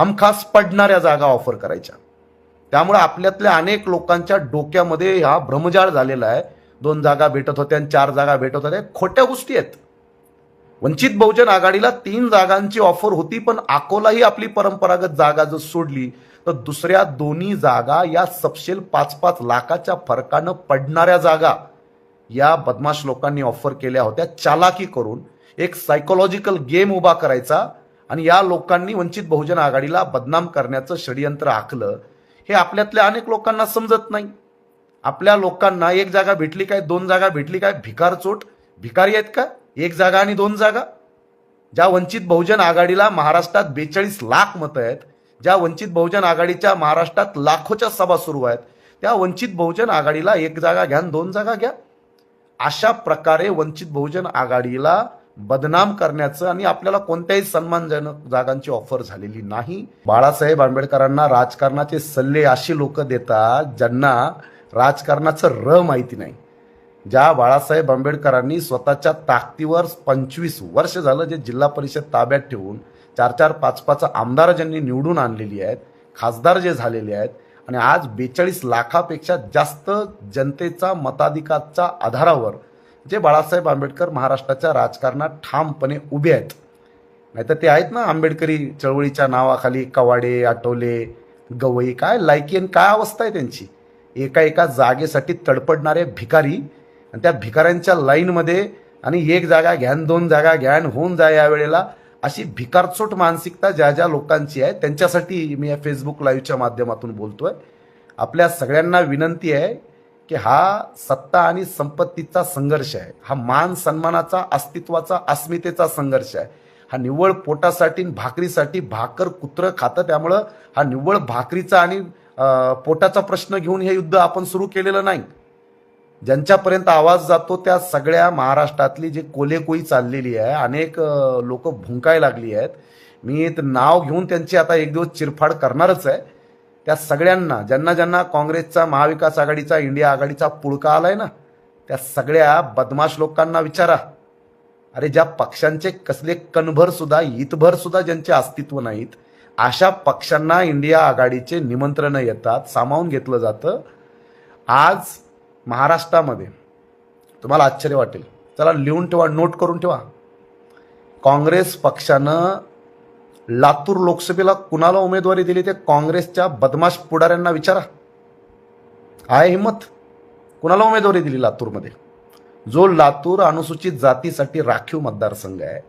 हमखास पडणाऱ्या जागा ऑफर करायच्या. त्यामुळे आपल्यातल्या अनेक लोकांच्या डोक्यामध्ये हा भ्रमजाळ झालेला आहे. दोन जागा भेटत होत्या आणि चार जागा भेटत होत्या. खोट्या गोष्टी आहेत. वंचित बहुजन आघाडीला तीन जागांची ऑफर होती पण अकोला ही आपली परंपरागत जागा जर सोडली तर दुसऱ्या दोन्ही जागा या सपशेल पाच पाच लाखाच्या फरकानं पडणाऱ्या जागा या बदमाश लोकांनी ऑफर केल्या होत्या. चालाकी करून एक सायकोलॉजिकल गेम उभा करायचा. आणि या लोकांनी वंचित बहुजन आघाडीला बदनाम करण्याचं षडयंत्र आखलं हे आपल्यातल्या अनेक लोकांना समजत नाही. आपल्या लोकांना एक जागा भेटली काय दोन जागा भेटली काय? भिकार चोट? भिकारी आहेत का? एक जागा आणि दोन जागा? ज्या वंचित बहुजन आघाडीला महाराष्ट्रात बेचाळीस लाख मतं आहेत ज्या वंचित बहुजन आघाडीच्या महाराष्ट्रात लाखोच्या सभा सुरू आहेत त्या वंचित बहुजन आघाडीला एक जागा घ्या आणि दोन जागा घ्या. अशा प्रकारे वंचित बहुजन आघाडीला बदनाम करण्याचं आणि आपल्याला कोणत्याही सन्मानजनक जागांची ऑफर झालेली नाही. बाळासाहेब आंबेडकरांना राजकारणाचे सल्ले अशी लोक देतात ज्यांना राजकारणाचं र माहिती नाही. ज्या बाळासाहेब आंबेडकरांनी स्वतःच्या ताकदीवर पंचवीस वर्ष झालं जे जिल्हा परिषद ताब्यात ठेवून चार चार पाच पाच आमदार ज्यांनी निवडून आणलेली आहेत खासदार जे झालेले आहेत आणि आज बेचाळीस लाखापेक्षा जास्त जनतेचा मताधिकारच्या आधारावर जे बाळासाहेब आंबेडकर महाराष्ट्राच्या राजकारणात ठामपणे उभे आहेत. नाहीतर ते आहेत ना आंबेडकरी चळवळीच्या नावाखाली कवाडे आटोले गवई काय लायकी आणि काय अवस्था आहे त्यांची? एका एका जागेसाठी तडपडणारे भिकारी आणि त्या भिकाऱ्यांच्या लाईनमध्ये आणि एक जागा घ्यान दोन जागा घ्यान होऊन जा या वेळेला अशी भिकारचोट मानसिकता ज्या ज्या लोकांची आहे त्यांच्यासाठी मी या फेसबुक लाईव्हच्या माध्यमातून बोलतोय. आपल्या सगळ्यांना विनंती आहे की हा सत्ता आणि संपत्तीचा संघर्ष आहे. हा मान सन्मानाचा अस्तित्वाचा अस्मितेचा संघर्ष आहे. हा निव्वळ पोटासाठी आणि भाकरीसाठी भाकर कुत्रं खातं त्यामुळं हा निव्वळ भाकरीचा आणि पोटाचा प्रश्न घेऊन हे युद्ध आपण सुरू केलेलं नाही. ज्यांच्यापर्यंत आवाज जातो त्या सगळ्या महाराष्ट्रातली जी कोलेकोई चाललेली आहे अनेक लोक भुंकाय लागली आहेत. मी नाव घेऊन त्यांची आता एक दिवस चिरफाड करणारच आहे. त्या सगळ्यांना ज्यांना ज्यांना काँग्रेसचा महाविकास आघाडीचा इंडिया आघाडीचा पुळका आलाय ना त्या सगळ्या बदमाश लोकांना विचारा. अरे ज्या पक्षांचे कसले कणभर सुद्धा हितभर सुद्धा ज्यांचे अस्तित्व नाहीत अशा पक्षांना इंडिया आघाडीचे निमंत्रण येतात सामावून घेतलं जातं. आज महाराष्ट्रामध्ये तुम्हाला आश्चर्य वाटेल. चला लिहून ठेवा नोट करून ठेवा. काँग्रेस पक्षानं लातूर लोकसभेला कुणाला उमेदवारी दिली ते काँग्रेसच्या बदमाश पुढाऱ्यांना विचारा. आहे हिंमत कुणाला उमेदवारी दिली लातूरमध्ये? जो लातूर अनुसूचित जातीसाठी राखीव मतदारसंघ आहे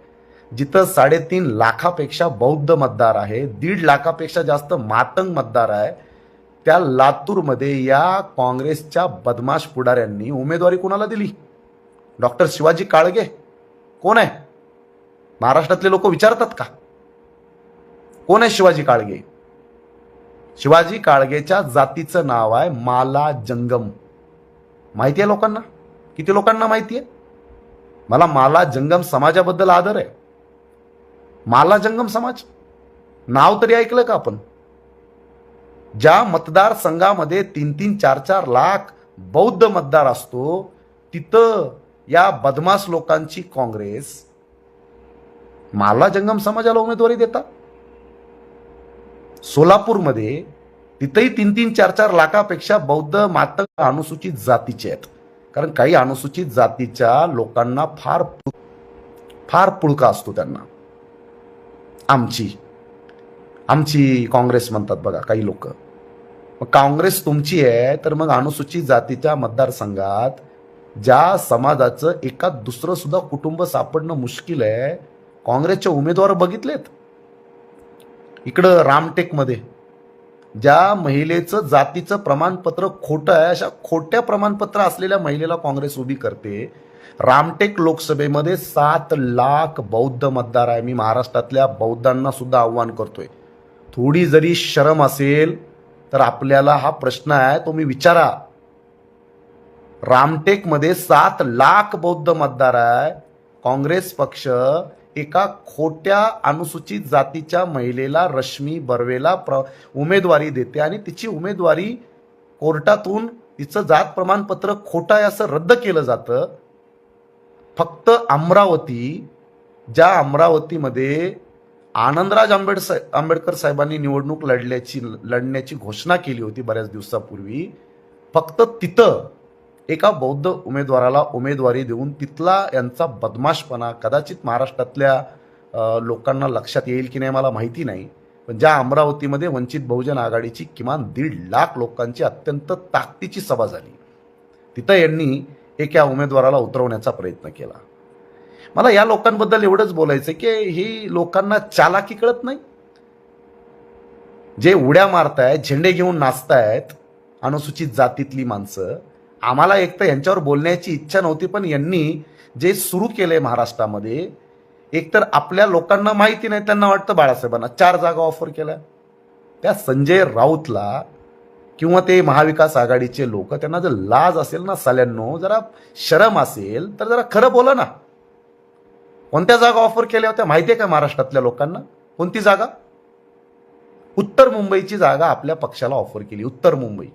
जिथं साडेतीन लाखापेक्षा बौद्ध मतदार आहे दीड लाखापेक्षा जास्त मातंग मतदार आहे त्या लातूरमध्ये या काँग्रेसच्या बदमाश पुढाऱ्यांनी उमेदवारी कुणाला दिली? डॉक्टर शिवाजी काळगे. कोण आहे? महाराष्ट्रातले लोक विचारतात का? कोण आहे शिवाजी काळगे? शिवाजी काळगेच्या जातीचं नाव आहे माला जंगम. माहिती आहे लोकांना? किती लोकांना माहिती आहे? मला माला जंगम समाजाबद्दल आदर आहे. माला जंगम समाज? नाव तरी ऐकलं का आपण? ज्या मतदारसंघामध्ये तीन तीन चार चार लाख बौद्ध मतदार असतो तिथं या बदमाश लोकांची काँग्रेस माला जंगम समाजाला उमेदवारी देतात. सोलापूरमध्ये तिथेही तीन तीन चार चार लाखापेक्षा बौद्ध मातक अनुसूचित जातीचे आहेत. कारण काही अनुसूचित जातीच्या लोकांना फार फार पुळका असतो त्यांना. आमची आमची काँग्रेस म्हणतात बघा काही लोक. मग काँग्रेस तुमची आहे तर मग अनुसूचित जातीच्या मतदारसंघात ज्या समाजाचं एका दुसरं सुद्धा कुटुंब सापडणं मुश्किल आहे काँग्रेसचे उमेदवार बघितलेत. इकडं रामटेकमध्ये. ज्या महिलेचं जातीचं प्रमाणपत्र खोटं आहे अशा खोट्या प्रमाणपत्र असलेल्या महिलेला काँग्रेस उभी करते. रामटेक लोकसभेमध्ये सात लाख बौद्ध मतदार आहे. मी महाराष्ट्रातल्या बौद्धांना सुद्धा आव्हान करतोय. थोडी जरी शरम असेल तर आपल्याला हा प्रश्न आहे तो मी विचारा. रामटेकमध्ये सात लाख बौद्ध मतदार आहे. काँग्रेस पक्ष एका खोट्या अनुसूचित जातीच्या महिलेला रश्मी बर्वेला प्र उमेदवारी देते आणि तिची उमेदवारी कोर्टातून तिचं जात प्रमाणपत्र खोटं आहे असं रद्द केलं जातं. फक्त अमरावती ज्या अमरावतीमध्ये आनंदराज आंबेड आंबेडकर साहेबांनी निवडणूक लढल्याची लढण्याची घोषणा केली होती बऱ्याच दिवसापूर्वी फक्त तिथं एका बौद्ध उमेदवाराला उमेदवारी देऊन तिथला यांचा बदमाशपणा कदाचित महाराष्ट्रातल्या लोकांना लक्षात येईल की नाही मला माहिती नाही. पण ज्या अमरावतीमध्ये वंचित बहुजन आघाडीची किमान दीड लाख लोकांची अत्यंत ताकदीची सभा झाली. तिथं यांनी एका उमेदवाराला उतरवण्याचा प्रयत्न केला. मला या लोकांबद्दल एवढंच बोलायचं की ही लोकांना चालाकी कळत नाही. जे उड्या मारतायत झेंडे घेऊन नाचतायत अनुसूचित जातीतली माणसं आम्हाला एक तर यांच्यावर बोलण्याची इच्छा नव्हती पण यांनी जे सुरू केलंय महाराष्ट्रामध्ये एकतर आपल्या लोकांना माहिती नाही त्यांना वाटतं बाळासाहेबांना. चार जागा ऑफर केल्या. त्या संजय राऊतला किंवा ते महाविकास आघाडीचे लोक त्यांना जर लाज असेल ना साल्यांनो जरा शरम असेल तर जरा खरं बोला ना. कोणत्या जागा ऑफर केल्या होत्या माहिती आहे का महाराष्ट्रातल्या लोकांना? कोणती जागा? उत्तर मुंबईची जागा आपल्या पक्षाला ऑफर केली उत्तर मुंबई.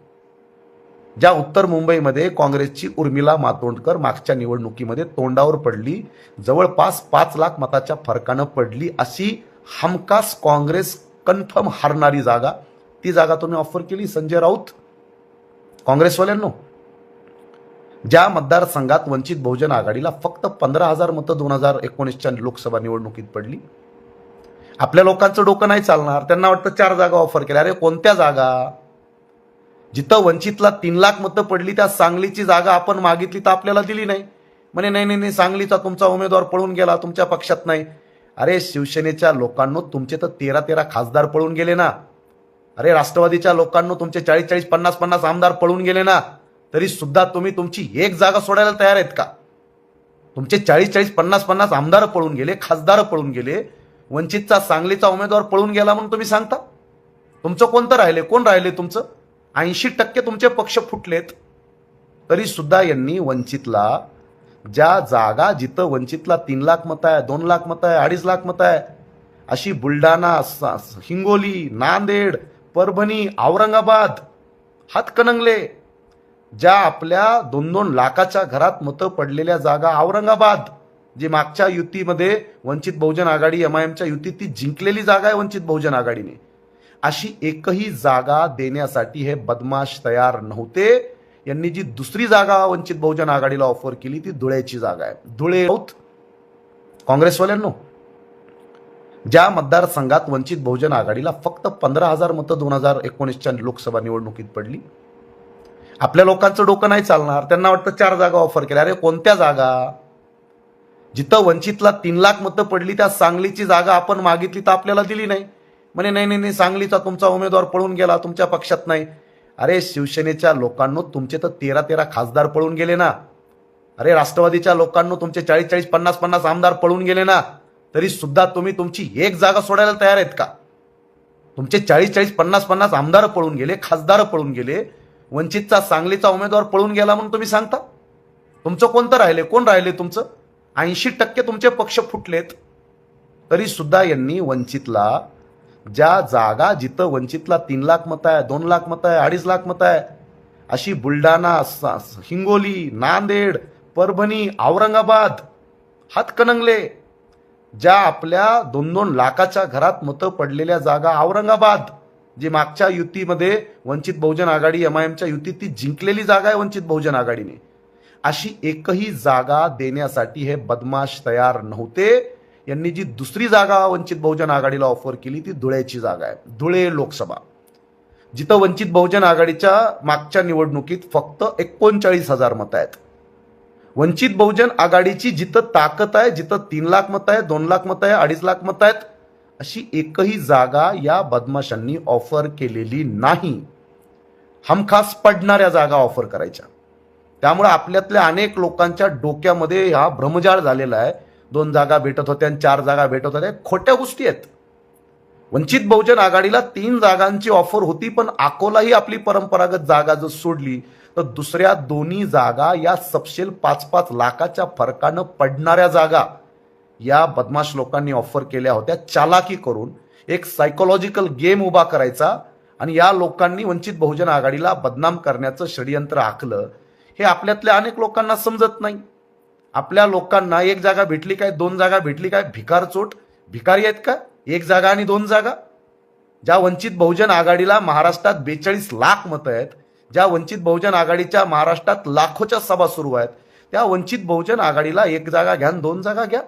ज्या उत्तर मुंबईमध्ये काँग्रेसची उर्मिला मातोंडकर मागच्या निवडणुकीमध्ये तोंडावर पडली जवळपास पाच लाख मताच्या फरकानं पडली अशी हमखास काँग्रेस कन्फर्म हारणारी जागा ती जागा तुम्ही ऑफर केली संजय राऊत. काँग्रेसवाल्यांनो ज्या मतदारसंघात वंचित बहुजन आघाडीला फक्त पंधरा हजार मतं दोन हजार एकोणीसच्या लोकसभा निवडणुकीत पडली. आपल्या लोकांचं डोकं नाही चालणार त्यांना वाटतं चार जागा ऑफर केल्या. अरे कोणत्या जागा? जिथं वंचितला तीन लाख मतं पडली त्या सांगलीची जागा आपण मागितली तर आपल्याला दिली नाही. म्हणे नाही नाही नाही सांगलीचा तुमचा उमेदवार पळून गेला तुमच्या पक्षात नाही. अरे शिवसेनेच्या लोकांनो तुमचे तर तेरा तेरा खासदार पळून गेले ना. अरे राष्ट्रवादीच्या लोकांनो तुमचे चाळीस चाळीस पन्नास पन्नास आमदार पळून गेले ना. तरी सुद्धा तुम्ही तुमची एक जागा सोडायला तयार आहेत का? तुमचे चाळीस चाळीस पन्नास पन्नास आमदार पळून गेले खासदार पळून गेले वंचितचा सांगलीचा उमेदवार पळून गेला म्हणून तुम्ही सांगता? तुमचं कोणतं राहिले? कोण राहिले तुमचं? ऐंशी टक्के तुमचे पक्ष फुटलेत. तरी सुद्धा यांनी वंचितला ज्या जागा जिथं वंचितला तीन लाख मतं आहे दोन लाख मतं आहे अडीच लाख मतं आहे अशी बुलढाणा हिंगोली नांदेड परभणी औरंगाबाद हातकणंगले ज्या आपल्या दोन दोन लाखाच्या घरात मतं पडलेल्या जागा औरंगाबाद जी मागच्या युतीमध्ये वंचित बहुजन आघाडी एम आय एमच्या युतीत ती जिंकलेली जागा आहे वंचित बहुजन आघाडीने. अशी एकही जागा देण्यासाठी हे बदमाश तयार नव्हते. यांनी जी दुसरी जागा वंचित बहुजन आघाडीला ऑफर केली ती धुळ्याची जागा आहे. धुळे राऊत काँग्रेसवाल्यांनो ज्या मतदारसंघात वंचित बहुजन आघाडीला फक्त पंधरा हजार मतं दोन हजार एकोणीसच्या लोकसभा निवडणुकीत पडली. आपल्या लोकांचं डोकं नाही चालणार. त्यांना वाटतं चार जागा ऑफर केल्या. अरे कोणत्या जागा? जिथं वंचितला तीन लाख मतं पडली त्या सांगलीची जागा आपण मागितली तर आपल्याला दिली नाही. म्हणे नाही नाही नाही सांगलीचा तुमचा उमेदवार पळून गेला तुमच्या पक्षात नाही. अरे शिवसेनेच्या लोकांनो तुमचे तर तेरा तेरा खासदार पळून गेले ना. अरे राष्ट्रवादीच्या लोकांनो तुमचे चाळीस चाळीस पन्नास पन्नास आमदार पळून गेले ना. तरी सुद्धा तुम्ही तुमची एक जागा सोडायला तयार आहेत का? तुमचे चाळीस चाळीस पन्नास पन्नास आमदार पळून गेले खासदार पळून गेले वंचितचा सांगलीचा उमेदवार पळून गेला म्हणून तुम्ही सांगता? तुमचं कोणतं राहिले? कोण राहिले तुमचं? ऐंशी टक्के तुमचे पक्ष फुटलेत. तरी सुद्धा यांनी वंचितला ज्या जागा जिथं वंचितला तीन लाख मतं आहे दोन लाख मतं आहे अडीच लाख मतं आहे अशी बुलढाणा सा- हिंगोली नांदेड परभणी औरंगाबाद हातकणंगले ज्या आपल्या दोन दोन लाखाच्या घरात मतं पडलेल्या जागा औरंगाबाद जी मागच्या युतीमध्ये वंचित बहुजन आघाडी एम आय एमच्या युतीत ती जिंकलेली जागा आहे वंचित बहुजन आघाडीने. अशी एकही जागा देण्यासाठी हे बदमाश तयार नव्हते. यांनी जी दुसरी जागा वंचित बहुजन आघाडीला ऑफर केली ती धुळ्याची जागा आहे. धुळे लोकसभा. जिथं वंचित बहुजन आघाडीच्या मागच्या निवडणुकीत फक्त एकोणचाळीस हजार मतं आहेत. वंचित बहुजन आघाडीची जिथं ताकद आहे जिथं तीन लाख मतं आहे दोन लाख मतं आहे अडीच लाख मतं आहेत अशी एकही जागा या बदमाशांनी ऑफर केलेली नाही. हमखास पडणाऱ्या जागा ऑफर करायच्या. त्यामुळे आपल्यातल्या अनेक लोकांच्या डोक्यामध्ये हा भ्रमजाळ झालेला आहे. दोन जागा भेटत होत्या आणि चार जागा भेटत होत्या. खोट्या गोष्टी आहेत. वंचित बहुजन आघाडीला तीन जागांची ऑफर होती पण अकोला ही आपली परंपरागत जागा जर सोडली तर दुसऱ्या दोन्ही जागा या सपशेल पाच पाच लाखाच्या फरकानं पडणाऱ्या जागा या बदमाश लोकांनी ऑफर केल्या होत्या. चालाकी करून एक सायकोलॉजिकल गेम उभा करायचा आणि या लोकांनी वंचित बहुजन आघाडीला बदनाम करण्याचं षडयंत्र आखलं. हे आपल्यातल्या अनेक लोकांना समजत नाही. आपल्या लोकांना एक जागा भेटली काय दोन जागा भेटली काय? भिकार चोट. भिकारी आहेत का? एक जागा आणि दोन जागा. ज्या वंचित बहुजन आघाडीला महाराष्ट्रात बेचाळीस लाख मतं आहेत ज्या वंचित बहुजन आघाडीच्या महाराष्ट्रात लाखोच्या सभा सुरू आहेत त्या वंचित बहुजन आघाडीला एक जागा घ्या आणि दोन जागा घ्या.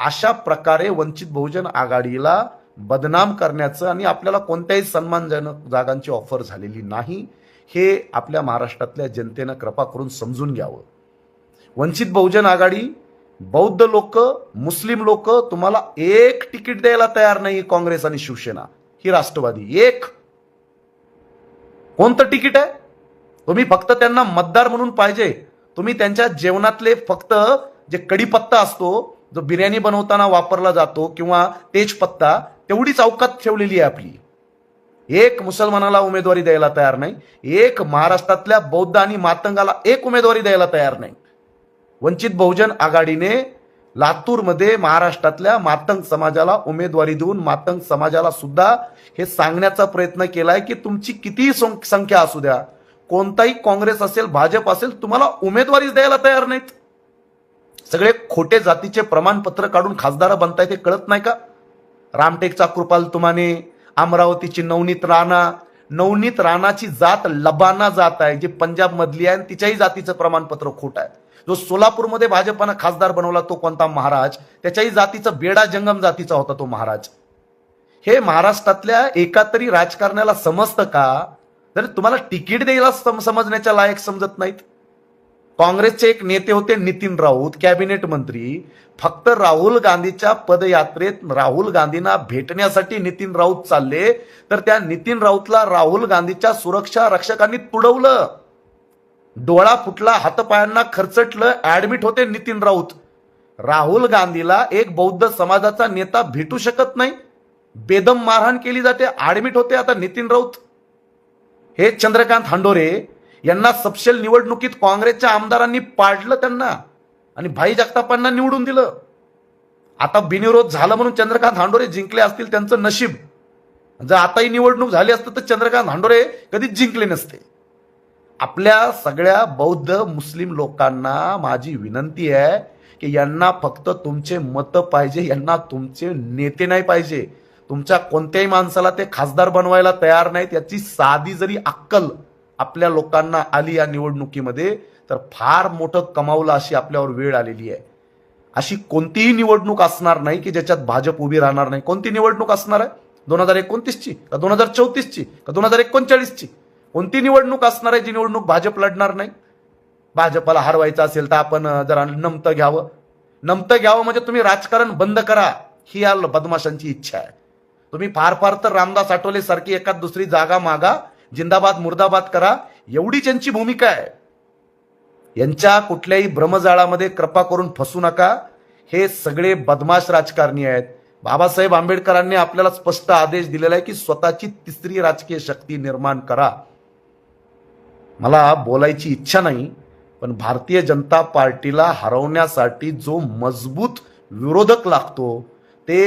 अशा प्रकारे वंचित बहुजन आघाडीला बदनाम करण्याचं आणि आपल्याला कोणत्याही सन्मानजनक जागांची ऑफर झालेली नाही हे आपल्या महाराष्ट्रातल्या जनतेनं कृपा करून समजून घ्यावं. वंचित बहुजन आघाडी बौद्ध लोक मुस्लिम लोक तुम्हाला एक तिकीट द्यायला तयार नाही काँग्रेस आणि शिवसेना. ही राष्ट्रवादी एक. कोणतं तिकीट आहे? तुम्ही फक्त त्यांना मतदार म्हणून पाहिजे. तुम्ही त्यांच्या जेवणातले फक्त जे कडीपत्ता असतो जो बिर्याणी बनवताना वापरला जातो किंवा तेजपत्ता तेवढीच अवकात ठेवलेली आहे आपली. एक मुसलमानाला उमेदवारी द्यायला तयार नाही. एक महाराष्ट्रातल्या बौद्ध आणि मातंगाला एक उमेदवारी द्यायला तयार नाही. वंचित बहुजन आघाडीने लातूरमध्ये महाराष्ट्रातल्या मातंग समाजाला उमेदवारी देऊन मातंग समाजाला सुद्धा हे सांगण्याचा प्रयत्न केलाय की तुमची कितीही सं- संख्या असू द्या कोणताही काँग्रेस असेल भाजप असेल तुम्हाला उमेदवारीच द्यायला तयार नाहीत. सगळे खोटे जातीचे प्रमाणपत्र काढून खासदार बनताय ते कळत नाही का? रामटेकचा कृपाल तुमाने अमरावतीची नवनीत राणा नवनीत राणाची जात लबाना जात आहे जी पंजाबमधली आहे आणि तिच्याही जातीचं प्रमाणपत्र खोट आहे. जो सोलापूरमध्ये भाजपानं खासदार बनवला तो कोणता महाराज? त्याच्याही जातीचं बेडा जंगम जातीचा होता तो महाराज. हे महाराष्ट्रातल्या एका तरी राजकारण्याला समजतं का? तर तुम्हाला तिकीट द्यायला सम- समजण्याच्या लायक समजत नाहीत. काँग्रेसचे एक नेते होते नितीन राऊत कॅबिनेट मंत्री. फक्त राहुल गांधीच्या पदयात्रेत राहुल गांधींना भेटण्यासाठी नितीन राऊत चालले तर त्या नितीन राऊतला राहुल गांधीच्या सुरक्षा रक्षकांनी तुडवलं. डोळा फुटला हातपायांना खरचटलं ऍडमिट होते नितीन राऊत. राहुल गांधीला एक बौद्ध समाजाचा नेता भेटू शकत नाही. बेदम मारहाण केली जाते ऍडमिट होते आता नितीन राऊत. हे चंद्रकांत हांडोरे यांना सपशेल निवडणुकीत काँग्रेसच्या आमदारांनी पाडलं त्यांना आणि भाई जगतापांना निवडून दिलं. आता बिनविरोध झालं म्हणून चंद्रकांत हांडोरे जिंकले असतील त्यांचं नशीब. जर आताही निवडणूक झाली असतं तर चंद्रकांत हांडोरे कधीच जिंकले नसते. आपल्या सगळ्या बौद्ध मुस्लिम लोकांना माझी विनंती आहे की यांना फक्त तुमचे मत पाहिजे यांना तुमचे नेते नाही पाहिजे. तुमच्या कोणत्याही माणसाला ते खासदार बनवायला तयार नाहीत याची साधी जरी अक्कल आपल्या लोकांना आली या निवडणुकीमध्ये तर फार मोठं कमावलं अशी आपल्यावर वेळ आलेली आहे. अशी कोणतीही निवडणूक असणार नाही की ज्याच्यात भाजप उभी राहणार नाही. कोणती निवडणूक असणार आहे? दोन हजार एकोणतीसची का दोन हजार चौतीसची का दोन हजार एकोणचाळीसची? कोणती निवडणूक असणार आहे जी निवडणूक भाजप लढणार नाही? भाजपला हरवायचं असेल तर आपण जरा नमतं घ्यावं. नमतं घ्यावं म्हणजे तुम्ही राजकारण बंद करा ही या बदमाशांची इच्छा आहे. तुम्ही फार फार तर रामदास आठवले सारखी एखाद दुसरी जागा मागा जिंदाबाद मुर्दाबाद करा एवढी त्यांची भूमिका आहे. यांच्या कुठल्याही भ्रमजाळामध्ये कृपा करून फसू नका. हे सगळे बदमाश राजकारणी आहेत. बाबासाहेब आंबेडकरांनी आपल्याला स्पष्ट आदेश दिलेला आहे की स्वतःची तिसरी राजकीय शक्ती निर्माण करा. मला बोलायची इच्छा नाही पण भारतीय जनता पार्टीला हरवण्यासाठी जो मजबूत विरोधक लागतो ते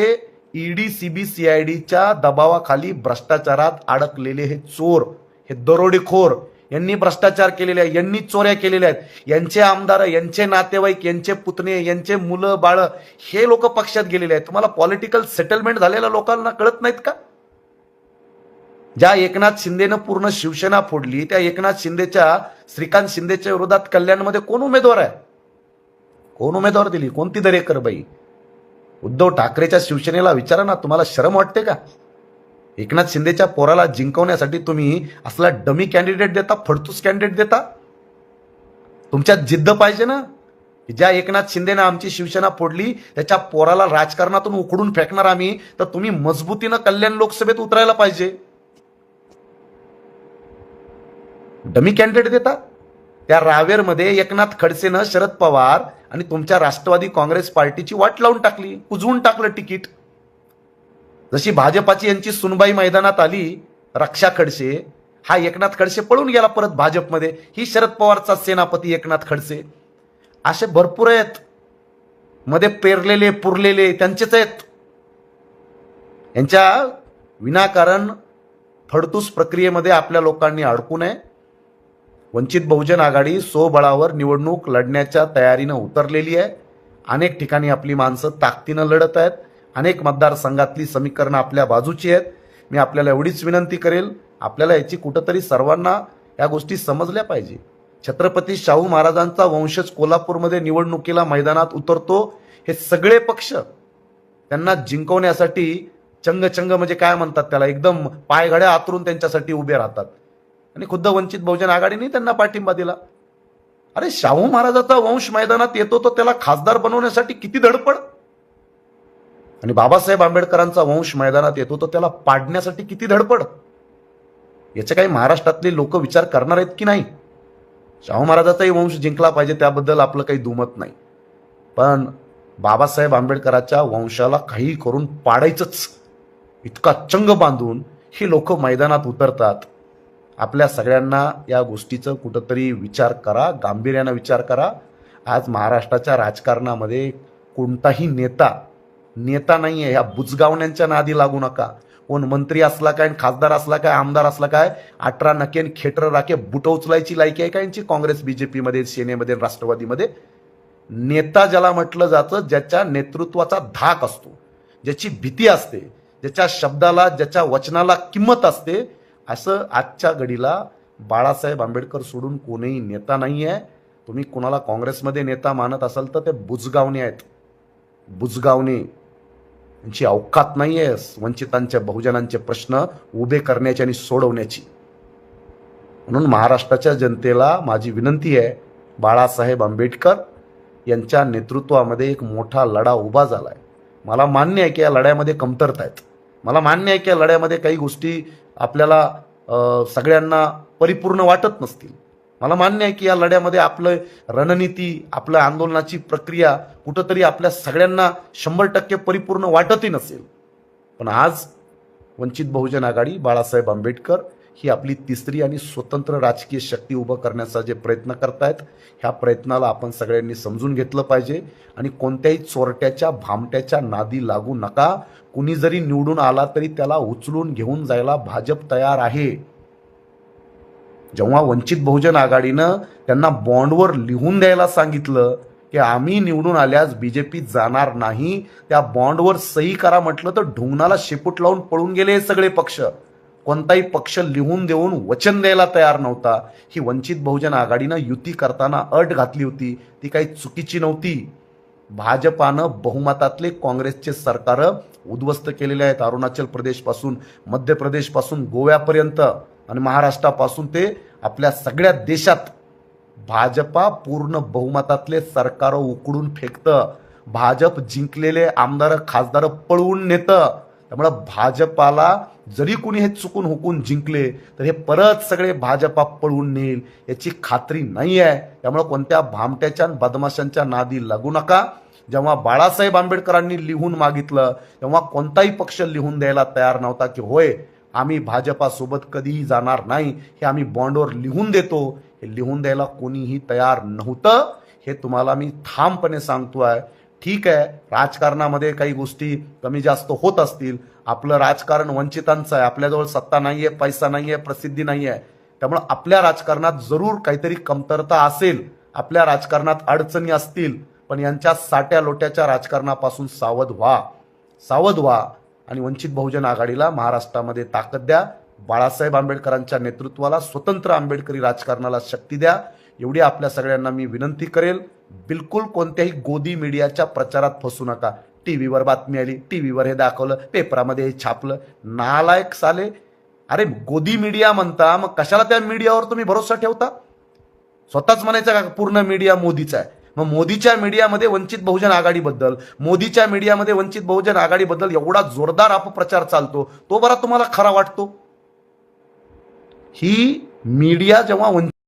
ईडी आय डीच्या दबावाखाली भ्रष्टाचारात अडकलेले हे चोर हे दरोडेखोर यांनी भ्रष्टाचार केलेले आहे यांनी चोऱ्या केलेल्या आहेत. यांचे आमदार यांचे नातेवाईक यांचे पुतणे यांचे मुलं बाळ हे लोक पक्षात गेलेले आहेत. तुम्हाला पॉलिटिकल सेटलमेंट झालेल्या लोकांना कळत नाहीत का? ज्या एकनाथ शिंदेनं पूर्ण शिवसेना फोडली त्या एकनाथ शिंदेच्या श्रीकांत शिंदेच्या विरोधात कल्याणमध्ये कोण उमेदवार आहे? कोण उमेदवार दिली? कोणती दरेकर बाई? उद्धव ठाकरेच्या शिवसेनेला विचारा ना तुम्हाला शरम वाटते का? एकनाथ शिंदेच्या पोराला जिंकवण्यासाठी तुम्ही असला डमी कॅन्डिडेट देता फडतूस कॅन्डिडेट देता? तुमच्यात जिद्द पाहिजे ना? ज्या एकनाथ शिंदेनं आमची शिवसेना फोडली त्याच्या पोराला राजकारणातून उखडून फेकणार आम्ही तर तुम्ही मजबूतीनं कल्याण लोकसभेत उतरायला पाहिजे. डमी कॅन्डिडेट देता. त्या रावेरमध्ये एकनाथ खडसेनं शरद पवार आणि तुमच्या राष्ट्रवादी काँग्रेस पार्टीची वाट लावून टाकली कुजवून टाकलं तिकीट. जशी भाजपाची यांची सुनबाई मैदानात आली रक्षा खडसे हा एकनाथ खडसे पळून गेला परत भाजपमध्ये. ही शरद पवारचा सेनापती एकनाथ खडसे. असे भरपूर आहेत. मध्ये पेरलेले पुरलेले त्यांचेच आहेत. यांच्या विनाकारण फडतूस प्रक्रियेमध्ये आपल्या लोकांनी अडकू नये. वंचित बहुजन आघाडी स्वबळावर निवडणूक लढण्याच्या तयारीनं उतरलेली आहे. अनेक ठिकाणी आपली माणसं ताकदीनं लढत आहेत. अनेक मतदारसंघातली समीकरणं आपल्या बाजूची आहेत. मी आपल्याला एवढीच विनंती करेल आपल्याला याची कुठंतरी सर्वांना या गोष्टी समजल्या पाहिजे. छत्रपती शाहू महाराजांचा वंशज कोल्हापूरमध्ये निवडणुकीला मैदानात उतरतो हे सगळे पक्ष त्यांना जिंकवण्यासाठी चंगचंग म्हणजे काय म्हणतात त्याला? एकदम पायघड्या आतरून त्यांच्यासाठी उभे राहतात. आणि खुद्द वंचित बहुजन आघाडीने त्यांना पाठिंबा दिला. अरे शाहू महाराजाचा वंश मैदानात येतो तो त्याला खासदार बनवण्यासाठी किती धडपड? आणि बाबासाहेब आंबेडकरांचा वंश मैदानात येतो तो त्याला पाडण्यासाठी किती धडपड? याचे काही महाराष्ट्रातले लोक विचार करणार आहेत की नाही? शाहू महाराजाचाही वंश जिंकला पाहिजे त्याबद्दल आपलं काही दुमत नाही. पण बाबासाहेब आंबेडकरांच्या वंशाला काही करून पाडायचंच. इतका चंग बांधून ही लोक मैदानात उतरतात. आपल्या सगळ्यांना या गोष्टीचं कुठंतरी विचार करा गांभीर्यानं विचार करा. आज महाराष्ट्राच्या राजकारणामध्ये कोणताही नेता नेता नाही आहे ह्या बुजगावण्यांच्या नादी लागू नका. कोण मंत्री असला काय खासदार असला काय आमदार असला काय अठरा नकेन खेटर राखे बुट उचलायची लायकी आहे का यांची? काँग्रेस बीजेपीमध्ये सेनेमध्ये राष्ट्रवादीमध्ये. नेता ज्याला म्हटलं जातं ज्याच्या नेतृत्वाचा धाक असतो ज्याची भीती असते ज्याच्या शब्दाला ज्याच्या वचनाला किंमत असते असं आजच्या घडीला बाळासाहेब आंबेडकर सोडून कोणीही नेता नाही आहे तुम्ही कोणाला काँग्रेसमध्ये नेता मानत असाल तर ते बुजगावणे आहेत. बुजगावणे यांची अवकात नाही आहे वंचितांच्या बहुजनांचे प्रश्न उभे करण्याची आणि सोडवण्याची. म्हणून महाराष्ट्राच्या जनतेला माझी विनंती आहे बाळासाहेब आंबेडकर यांच्या नेतृत्वामध्ये एक मोठा लढा उभा झाला आहे मला मान्य आहे की या लढ्यामध्ये कमतरता आहेत. मला मान्य आहे की या लढ्यामध्ये काही गोष्टी आपल्याला सगळ्यांना परिपूर्ण वाटत नसतील. मला मान्य आहे की या लढ्यामध्ये आपलं रणनीती आपल्या आंदोलनाची प्रक्रिया कुठंतरी आपल्या सगळ्यांना शंभर टक्के परिपूर्ण वाटतही नसेल. पण आज वंचित बहुजन आघाडी बाळासाहेब आंबेडकर ही आपली तिसरी आणि स्वतंत्र राजकीय शक्ती उभं करण्याचा जे प्रयत्न करतायत ह्या प्रयत्नाला आपण सगळ्यांनी समजून घेतलं पाहिजे. आणि कोणत्याही चोरट्याच्या भामट्याच्या नादी लागू नका. कुणी जरी निवडून आला तरी त्याला उचलून घेऊन जायला भाजप तयार आहे. जेव्हा वंचित बहुजन आघाडीनं त्यांना बॉन्डवर लिहून द्यायला सांगितलं की आम्ही निवडून आल्यास बीजेपी जाणार नाही त्या बॉन्डवर सही करा म्हटलं तर ढुंगणाला शेपूट लावून पळून गेले हे सगळे पक्ष. कोणताही पक्ष लिहून देऊन वचन द्यायला तयार नव्हता. ही वंचित बहुजन आघाडीनं युती करताना अट घातली होती. ती काही चुकीची नव्हती. भाजपानं बहुमतातले काँग्रेसचे सरकार उद्ध्वस्त केलेले आहेत. अरुणाचल प्रदेशपासून मध्य प्रदेशपासून गोव्यापर्यंत आणि महाराष्ट्रापासून ते आपल्या सगळ्या देशात भाजपा पूर्ण बहुमतातले सरकार उकडून फेकतं. भाजप जिंकलेले आमदार खासदार पळवून नेतं. त्यामुळं भाजपाला जरी कुणी हे चुकून हुकून जिंकले तर हे परत सगळे भाजपा पळवून नेईल याची खात्री नाही आहे त्यामुळं कोणत्या भामट्याच्या आणि बदमाशांच्या नादी लागू नका. जेव्हा बाळासाहेब आंबेडकरांनी लिहून मागितलं तेव्हा कोणताही पक्ष लिहून द्यायला तयार नव्हता की होय आम्ही भाजपासोबत कधीही जाणार नाही. हे आम्ही बॉन्डवर लिहून देतो. हे लिहून द्यायला कोणीही तयार नव्हतं. हे तुम्हाला मी ठामपणे आहे ठीक आहे राजकारणामध्ये काही गोष्टी कमी जास्त होत असतील. आपलं राजकारण वंचितांचं आहे. आपल्याजवळ सत्ता नाही आहे पैसा नाही आहे प्रसिद्धी नाही आहे त्यामुळं आपल्या राजकारणात जरूर काहीतरी कमतरता असेल. आपल्या राजकारणात अडचणी असतील. पण यांच्या साट्या लोट्याच्या राजकारणापासून सावध व्हा. सावध व्हा आणि वंचित बहुजन आघाडीला महाराष्ट्रामध्ये ताकद द्या. बाळासाहेब आंबेडकरांच्या नेतृत्वाला स्वतंत्र आंबेडकरी राजकारणाला शक्ती द्या. एवढी आपल्या सगळ्यांना मी विनंती करेल. बिलकुल कोणत्याही गोदी मीडियाच्या प्रचारात फसू नका. टीव्हीवर बातमी आली टीव्हीवर हे दाखवलं पेपरामध्ये हे छापलं. नालायक साले अरे गोदी मीडिया म्हणता मग कशाला त्या मीडियावर तुम्ही भरोसा ठेवता? स्वतःच म्हणायचं का पूर्ण मीडिया मोदीचा आहे? मग मोदीच्या मीडियामध्ये वंचित बहुजन आघाडीबद्दल मोदीच्या मीडियामध्ये वंचित बहुजन आघाडीबद्दल एवढा जोरदार अपप्रचार चालतो तो बरा तुम्हाला खरा वाटतो? ही मीडिया जेव्हा वंचित